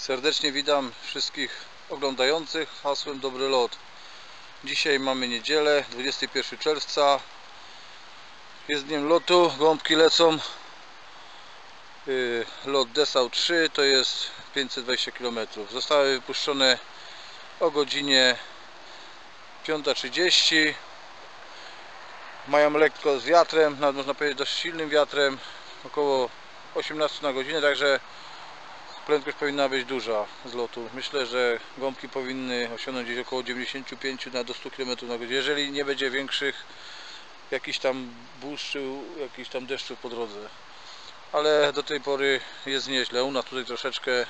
Serdecznie witam wszystkich oglądających hasłem Dobry Lot. Dzisiaj mamy niedzielę, 21 czerwca. Jest dniem lotu, gąbki lecą. Yy, Lot Dessau 3 to jest 520 km. Zostały wypuszczone o godzinie 5.30. Mają lekko z wiatrem, nawet można powiedzieć dość silnym wiatrem, około 18 na godzinę, także prędkość powinna być duża z lotu. Myślę, że gąbki powinny osiągnąć gdzieś około 95 na do 100 km na godzinę, jeżeli nie będzie większych jakichś tam burz czy jakichś tam deszczu po drodze. Ale do tej pory jest nieźle. U nas tutaj troszeczkę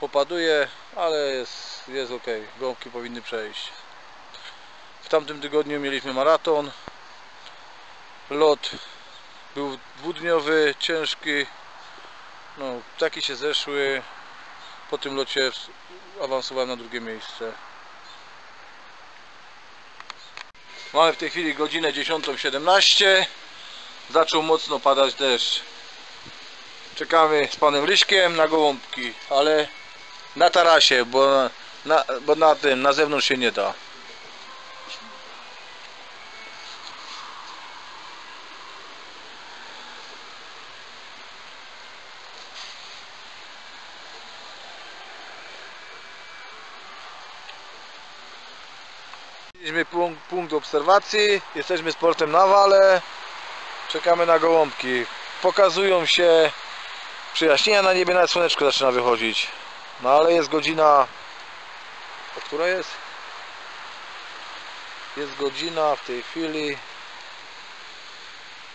popaduje, ale jest, jest ok. Gąbki powinny przejść. W tamtym tygodniu mieliśmy maraton. Lot był dwudniowy, ciężki. No, ptaki się zeszły. Po tym locie awansowałem na drugie miejsce. Mamy w tej chwili godzinę 10.17. Zaczął mocno padać deszcz. Czekamy z panem Ryśkiem na gołąbki, ale na tarasie, bo na, bo na tym, na zewnątrz się nie da. Obserwacji, jesteśmy z portem na wale, czekamy na gołąbki. Pokazują się przyjaśnienia na niebie, nawet słoneczko zaczyna wychodzić. No ale jest godzina... O która jest? Jest godzina w tej chwili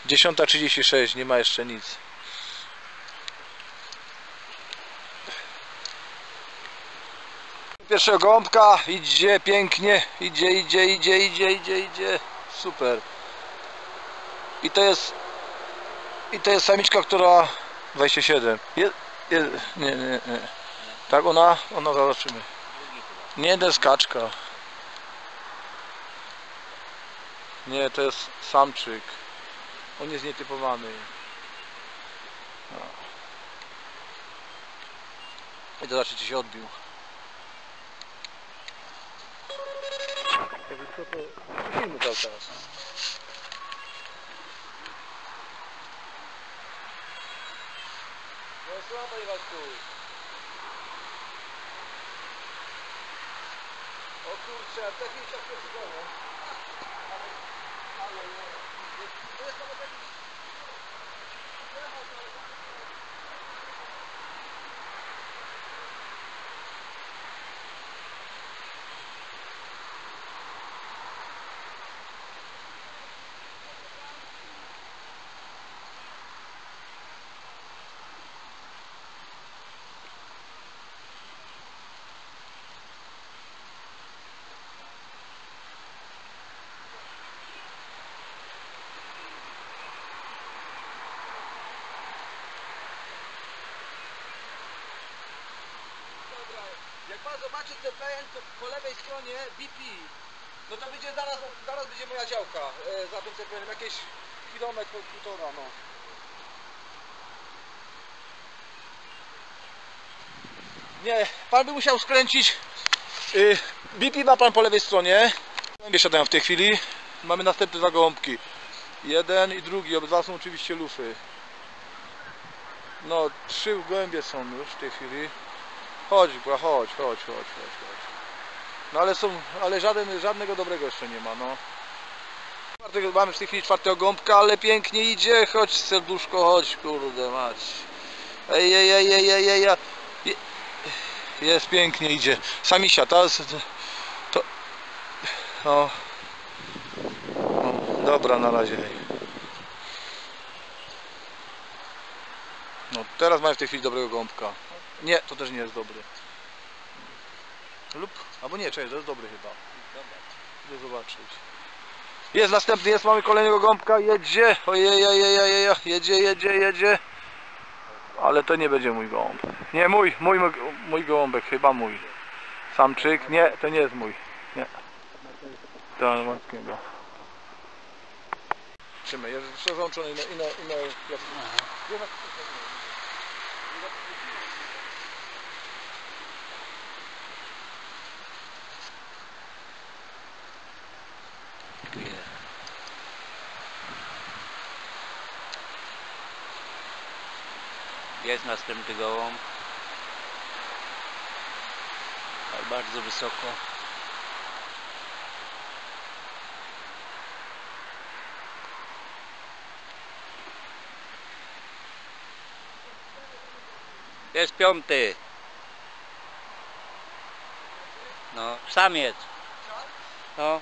10.36, nie ma jeszcze nic. Pierwszego gąbka, idzie pięknie, idzie, idzie, idzie, idzie, idzie, idzie, super. I to jest, i to jest samiczka, która 27. Je, je, nie, nie, nie. Tak ona, ona zobaczymy. Nie, to jest kaczka. Nie, to jest samczyk. On jest nietypowany. No. I to zobaczycie się odbił. Jakby co to filmu cały czas. No słabo Iwaśku. O kurczę, a taki się przesuwało. Ale, CPN, to po lewej stronie BP, no to będzie zaraz, zaraz będzie moja działka e, za tym CPN, jakieś kilometr, półtora, no. Nie, pan by musiał skręcić, y, BP ma pan po lewej stronie, gołębie siadają w tej chwili, mamy następne dwa gołąbki, jeden i drugi, obydwa są oczywiście lufy. No, trzy gołębie są już w tej chwili. Chodź, bła, chodź, chodź, chodź, chodź, chodź. No ale są, ale żaden, żadnego dobrego jeszcze nie ma, no. Mamy w tej chwili czwartego gąbka, ale pięknie idzie, chodź serduszko, chodź, kurde mać. Ej, ej, ej, ej, ej, ej, ej. Je- Jest pięknie idzie. Samisia, ta to, no. Dobra, na razie. No, teraz mamy w tej chwili dobrego gąbka. Nie, to też nie jest dobry. Lub, albo nie, czekaj, to jest dobry chyba. Idę zobaczyć. Jest następny, jest, mamy kolejnego gąbka, jedzie, ojej, ojej, ojej, jedzie, jedzie, jedzie. Ale to nie będzie mój gołąb. Nie, mój, mój, mój, gołąbek, chyba mój. Samczyk, nie, to nie jest mój. Nie. To mackiego. Trzymaj, jest na, i na, i na, i na tu jest. Jest następny gołąb. Ale bardzo wysoko. Jest piąty. No, samiec. No.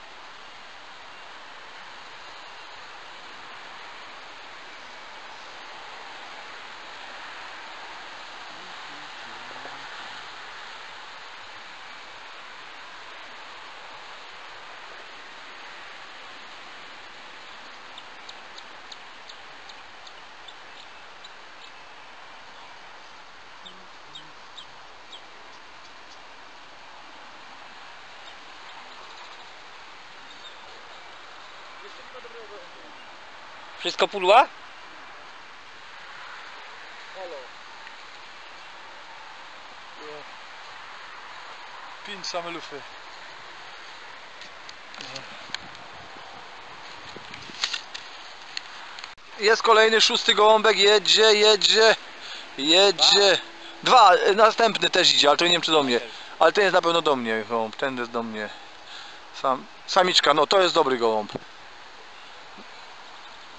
Wszystko pudła? Halo. Pięć same lufy. Jest kolejny szósty gołąbek, jedzie, jedzie, jedzie. Dwa, następny też idzie, ale to nie wiem czy do mnie. Ale ten jest na pewno do mnie gołąb, ten jest do mnie. Sam, samiczka, no to jest dobry gołąb.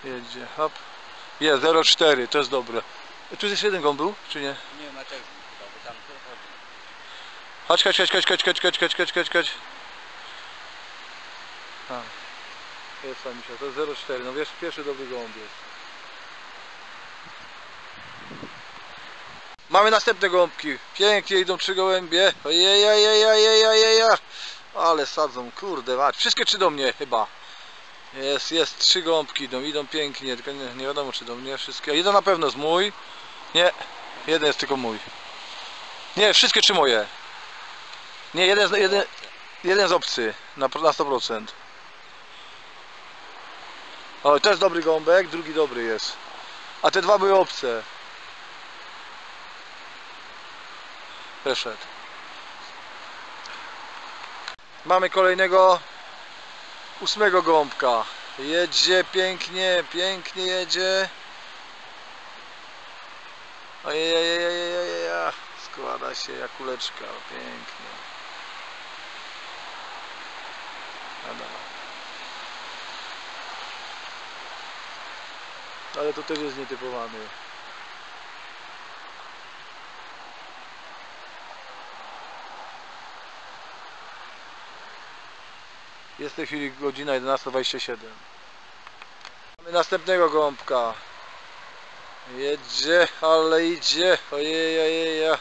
Jedzie, hop. Jest 0,4, to jest dobre. Tu jest jeden gołąb był, czy nie? Nie ma też tam chodzi. Chodź, chodź, chodź, chodź, chodź, chodź, chodź, chodź, chodź, chodź. A. Jest samisia, to jest 0,4, no wiesz, pierwszy dobry gołąb jest. Mamy następne gołąbki. Pięknie idą trzy gołębie. Ojejajejajejajeja. Ale sadzą, kurde mać. Wszystkie trzy do mnie chyba. Jest, jest, trzy gąbki idą, idą pięknie, tylko nie, nie wiadomo czy do mnie wszystkie. Jeden na pewno jest mój. Nie, jeden jest tylko mój. Nie, wszystkie trzy moje. Nie, jeden, z- jeden, jeden z obcy, na, na 100%. O, jest dobry gąbek, drugi dobry jest. A te dwa były obce. Przeszedł. Mamy kolejnego ósmego gąbka. Jedzie pięknie, pięknie jedzie. Ojej, składa się jak kuleczka, pięknie. Dobra. Ale to też jest nietypowany. Jest w tej chwili godzina 11.27. Mamy następnego gąbka. Jedzie, ale idzie. Ojej, ojej,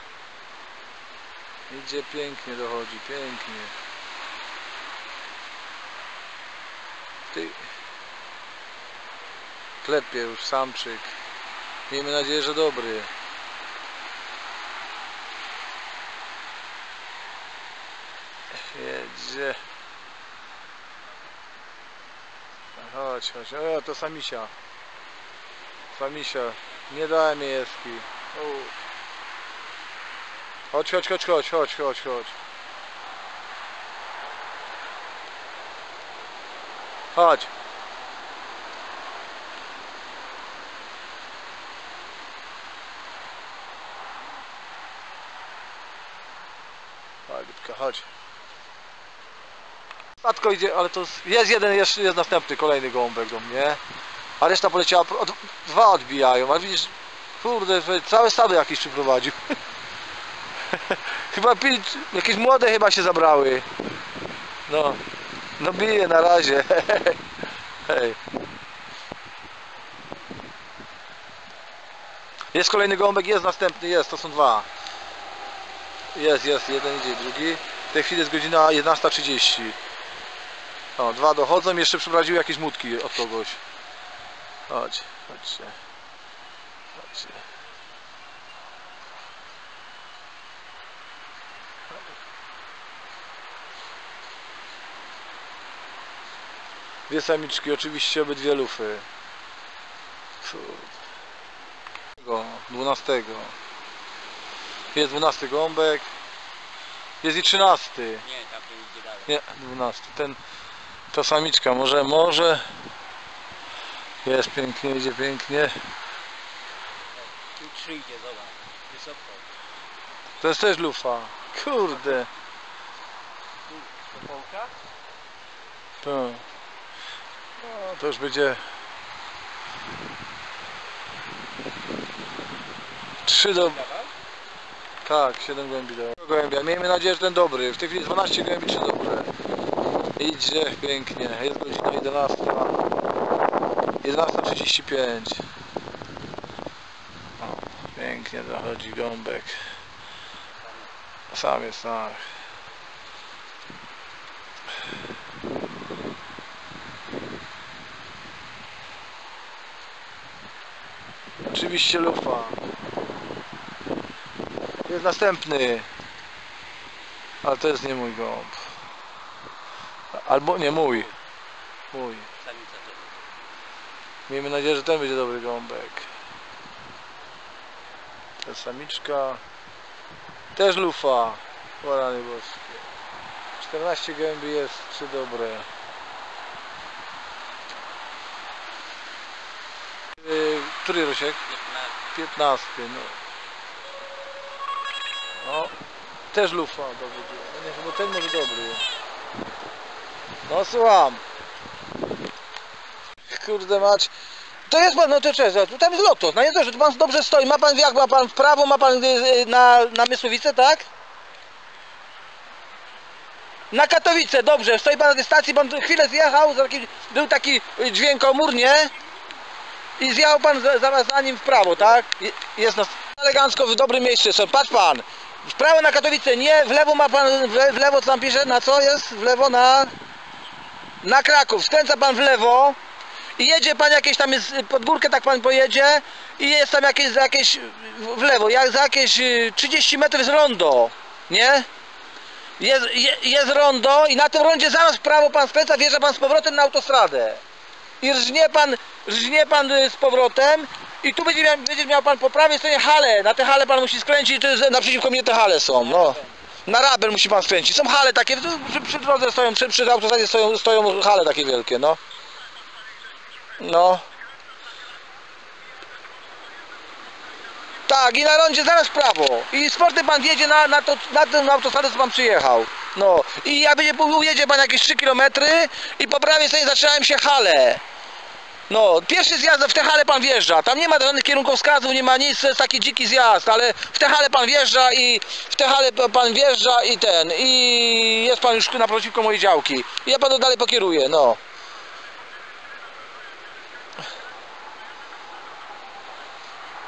Idzie pięknie, dochodzi, pięknie. Ty. Klepie już samczyk. Miejmy nadzieję, że dobry. Jedzie. Chodź, chodź. O, to samisia. Samisia. Nie dałem jeski. U. Chodź, chodź, chodź, chodź, chodź, chodź, chodź. Chodź. Chodź. Tatko idzie, ale to jest- jeden, jest następny, kolejny gołąbek do mnie. A reszta poleciała, od, dwa odbijają, ale widzisz, kurde, całe stado jakiś przyprowadził. chyba pięć, jakieś młode chyba się zabrały. No, no bije na razie. Hej. Jest kolejny gołąbek, jest następny, jest, to są dwa. Jest, jest, jeden idzie, drugi. W tej chwili jest godzina 11.30. O, dwa dochodzą, jeszcze przeprowadziły jakieś mutki od kogoś. Chodź, chodźcie. Chodźcie. Dwie samiczki, oczywiście obydwie lufy. 12. Jest 12 gąbek. Jest i 13. Nie, tam to idzie dalej. Nie, 12. Ten, To samiczka, może, może. Jest pięknie, idzie pięknie. Tu trzy idzie, zobacz. Wysoko. To jest też lufa. Kurde. To, no, to już będzie trzy do... Tak, 7 głębi do gołębia. Miejmy nadzieję, że ten dobry. W tej chwili 12 głębi, czy dobre. Idzie pięknie. Jest godzina 11. 11.35. O, Pięknie zachodzi gąbek. Sam jest tak. Oczywiście lufa. Jest następny. Ale to jest nie mój gąb. Albo nie mój. Mój. Samica to. Miejmy nadzieję, że ten będzie dobry gąbek. Jest samiczka. Też lufa. Warany boskie. 14 gębi jest, trzy dobre. Yy, który Rosiek? 15, no. No, też lufa dobry. No chyba ten może dobry. No słucham. Kurde mać. To jest pan, no to cześć, tam jest lotos, no to, że tu pan dobrze stoi, ma pan jak ma pan w prawo, ma pan y, y, na, na Mysłowice, tak? Na Katowice, dobrze, stoi pan na tej stacji, pan chwilę zjechał, był taki dźwiękomór, nie? I zjechał pan za- zaraz za nim w prawo, tak? Je- Jest elegancko w dobrym miejscu są. Patrz pan. W prawo na Katowice, nie, w lewo ma pan, w lewo co tam pisze, na co jest? W lewo na... Na Kraków. Skręca pan w lewo i jedzie pan jakieś tam jest, pod górkę tak pan pojedzie i jest tam jakieś, za jakieś w lewo, jak za jakieś y, 30 metrów jest rondo, nie? Jest, je, jest rondo i na tym rondzie zaraz w prawo pan skręca, wjeżdża pan z powrotem na autostradę i rżnie pan, rżnie pan y, z powrotem i tu będzie miał, będzie miał pan po prawej stronie hale, na te hale pan musi skręcić, to jest, naprzeciwko mnie te hale są, no. Na rabel musi pan skręcić, są hale takie, przy, przy drodze stoją, przy, przy autostradzie stoją, stoją hale takie wielkie, no. No. Tak, i na rondzie zaraz prawo. I sportem pan wjedzie na, na, to, na tę autostradę, co pan przyjechał. No. I jak będzie, ujedzie pan jakieś 3 km i po prawej stronie zaczynają się hale. No, pierwszy zjazd w te hale pan wjeżdża. Tam nie ma żadnych kierunkowskazów, nie ma nic, to jest taki dziki zjazd, ale w te hale pan wjeżdża i w te hale pan wjeżdża i ten. I jest pan już naprzeciwko mojej działki. I ja panu dalej pokieruję, no.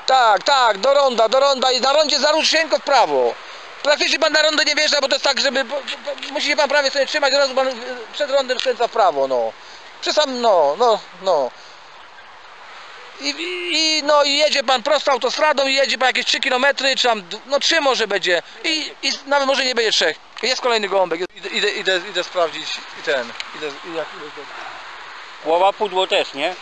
Tak, tak, do ronda, do ronda i na rondzie zarusz się w prawo. Praktycznie pan na rondo nie wjeżdża, bo to jest tak, żeby... Musi się pan prawie sobie trzymać, od razu pan y, przed rondem skręca w prawo, no. Przy sam, no, no, no. I, i, no i jedzie pan prostą autostradą i jedzie pan jakieś 3 km, czy tam, no 3 może będzie. I, i nawet może nie będzie 3. Jest kolejny gołąbek. Idę, idę, idę, idę sprawdzić i ten. Idę, jak, idę, Połowa pudło też, nie?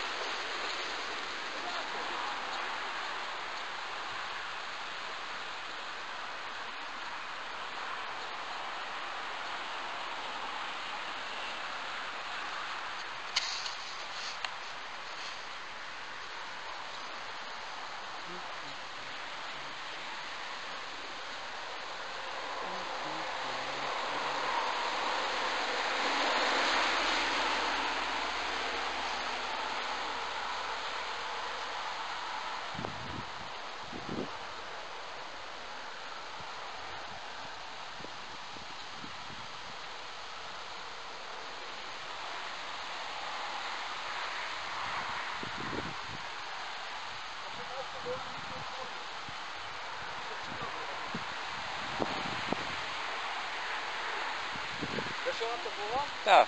Tak.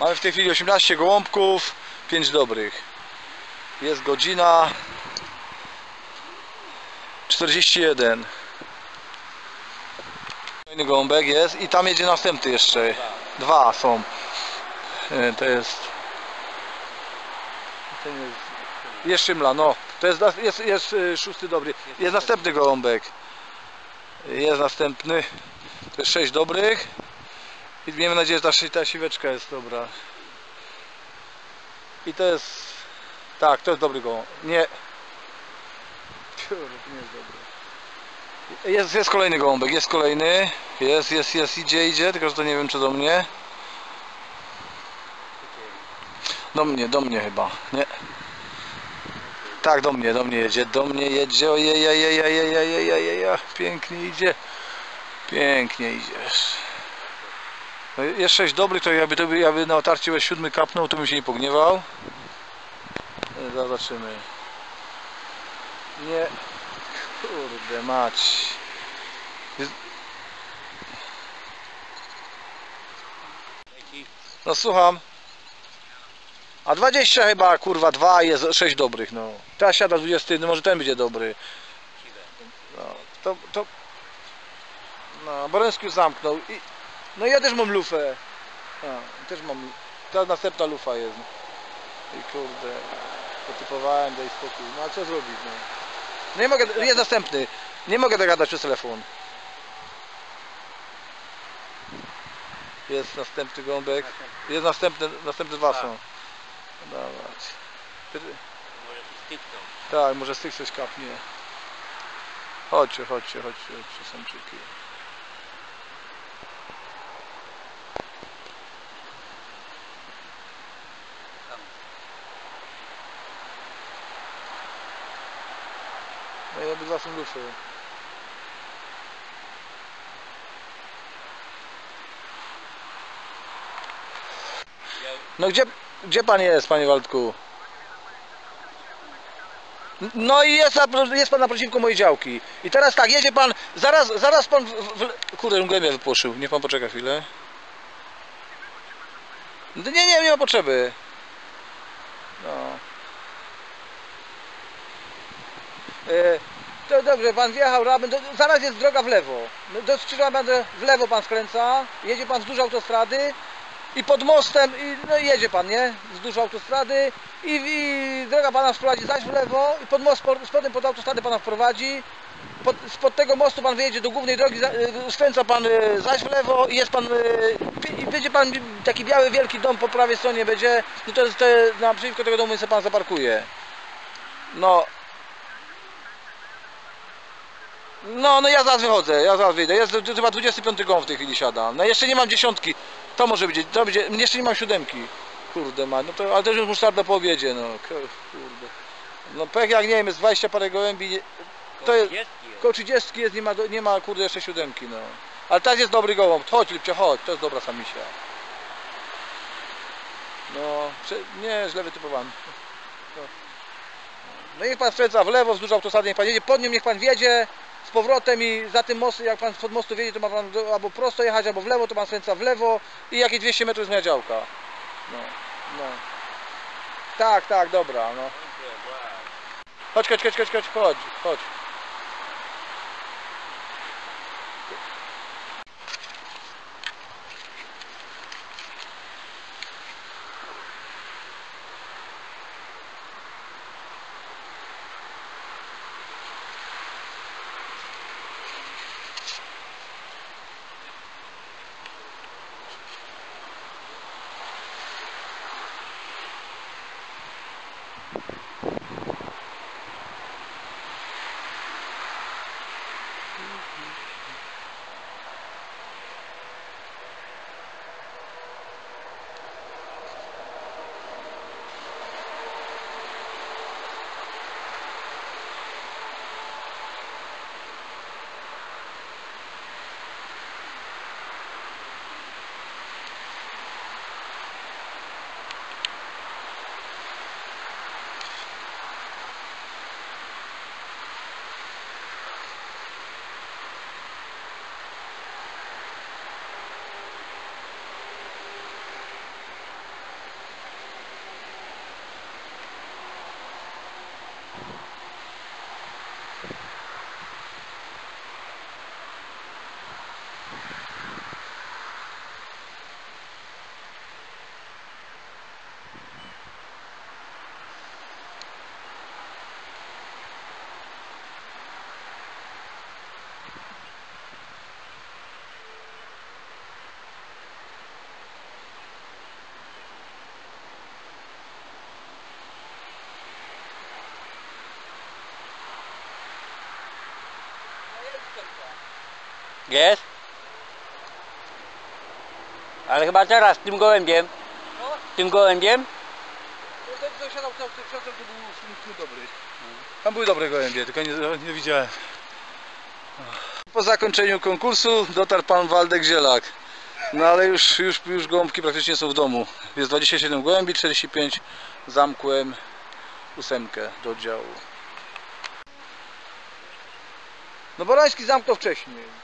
Mamy w tej chwili 18 gołąbków, 5 dobrych. Jest godzina 41. Kolejny gołąbek jest i tam jedzie następny jeszcze. Dwa są. E, To jest. Ten jest. Jest szymla, no. To jest, jest, jest e, szósty dobry. Jest następny gołąbek. Jest następny. To jest sześć dobrych. I miejmy nadzieję, że ta, ta siweczka jest dobra. I to jest... Tak, to jest dobry gołąb. Nie. Kurde, nie jest dobry. Jest, jest kolejny gołąbek, jest kolejny. Jest, jest, jest, idzie, idzie, tylko że to nie wiem czy do mnie. Do mnie, do mnie chyba, nie? Tak, do mnie, do mnie jedzie, do mnie jedzie, ojej, ojej, ojej, ojej, ojej, ojej, ojej, pięknie idzie, pięknie idziesz. No, Jest sześć dobrych, to jakby, to by, jakby na otarcie byłeś siódmy kapnął, to bym się nie pogniewał. E, Zobaczymy. Nie, kurde mać. No słucham. A 20 chyba, kurwa, dwa jest 6 dobrych, no. Teraz siada 20, no może ten będzie dobry. No, to, to... No, Borowski już zamknął i... No ja też mam lufę. A, też mam... Teraz następna lufa jest. I kurde... Potypowałem, daj spokój. No a co zrobić, no? No nie mogę, jest następny. Nie mogę dogadać przez telefon. Jest następny gąbek. Jest następny, następne dwa są. Dawać. Ty- Może. Tak, może z tych coś kapnie. Chodźcie, chodźcie, chodźcie, chodźcie samczyki. No i obydwa są lufy. Ja, No gdzie, gdzie pan jest, panie Waldku? No i jest, jest pan naprzeciwko mojej działki. I teraz tak, jedzie pan, zaraz, zaraz pan, w, w, kurde, mgłę mnie wypłoszył, niech pan poczeka chwilę. No Nie, nie, nie ma potrzeby. No. E, to dobrze, pan wjechał rabem, zaraz jest droga w lewo. No, Do skrzyżowania będę w lewo pan skręca, jedzie pan wzdłuż autostrady i pod mostem, i, no i jedzie pan, nie? Wzdłuż autostrady i, i droga pana wprowadzi zaś w lewo i pod most, po- spodem pod autostradę pana wprowadzi. Pod, spod tego mostu pan wyjedzie do głównej drogi, y, skręca pan y, zaś w lewo i jest pan, i będzie pan taki biały wielki dom po prawej stronie będzie, no to jest te, naprzeciwko tego domu sobie pan zaparkuje. No, no, no ja zaraz wychodzę, ja zaraz wyjdę. Jest chyba 25 gąb w tej chwili siada. No jeszcze nie mam dziesiątki. To może być, to będzie, jeszcze nie mam siódemki. Kurde ma, no to, ale też już musztarda po obiedzie, no. Ku- Kurde. No pech jak nie wiem, jest 20 parę gołębi. To jest, 30 jest. koło 30 jest, nie ma, nie ma kurde jeszcze siódemki, no. Ale teraz jest dobry gołąb. Chodź Lipcia, chodź, to jest dobra samisia. No, nie, źle wytypowany. No. No niech pan skręca w lewo wzdłuż autostrady, niech pan jedzie, pod nią niech pan wjedzie powrotem i za tym mostem, jak pan spod mostu wjedzie, to ma pan albo prosto jechać, albo w lewo, to pan skręca w lewo i jakieś 200 metrów moja działka. No, no. Tak, tak, dobra, no. Chodź, chodź, chodź, chodź, chodź, chodź, chodź. Jest? Ale chyba teraz tym gołębiem. No, Tym gołębiem? ten co siadał cały czas to był dobry. Tam były dobre gołębie, tylko nie, nie widziałem. Po zakończeniu konkursu dotarł pan Waldek Zielak. No ale już, już, już gołąbki praktycznie są w domu. Jest 27 gołębi, 45 zamkłem ósemkę do oddziału. No Borański zamknął wcześniej.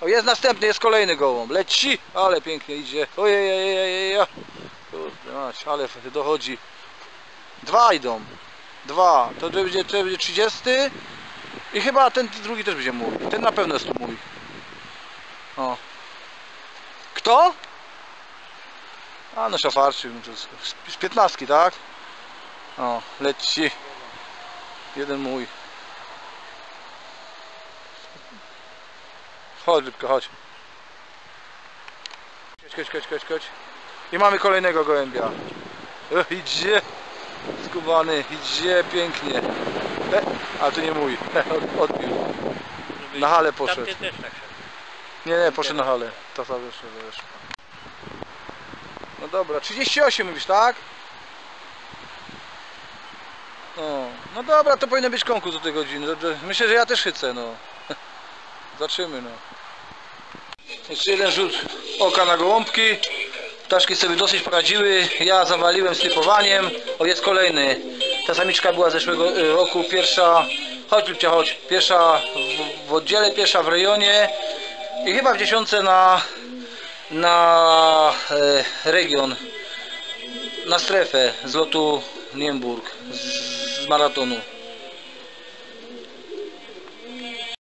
O jest następny, jest kolejny gołąb. Leci, ale pięknie idzie. Ojej. Kurde mać, ale dochodzi. Dwa idą. Dwa. To będzie, to będzie 30. I chyba ten drugi też będzie mój. Ten na pewno jest mój. O. Kto? A no szafarczyk. no z- z- 15, tak? O, leci. Jeden mój. Chodź, Rybka, chodź. Chodź, chodź, chodź, chodź. I mamy kolejnego gołębia. O, idzie. Skubany, idzie pięknie. E, a to nie mój. Od, odbił. Na halę poszedł. Tak. Nie, nie, poszedł na tam jeszcze wiesz. No dobra, 38 mówisz, tak? No, no dobra, to powinien być konkurs do tej godziny. Myślę, że ja też chycę, no. Zobaczymy, no. Jeszcze jeden rzut oka na gołąbki. Ptaszki sobie dosyć poradziły. Ja zawaliłem stypowaniem. O, jest kolejny. Ta samiczka była zeszłego y, roku pierwsza. Chodź, Lubcia, chodź. Pierwsza w, w oddziale, pierwsza w rejonie. I chyba w dziesiątce na, na e, region, na strefę z lotu Niemburg, z, z maratonu.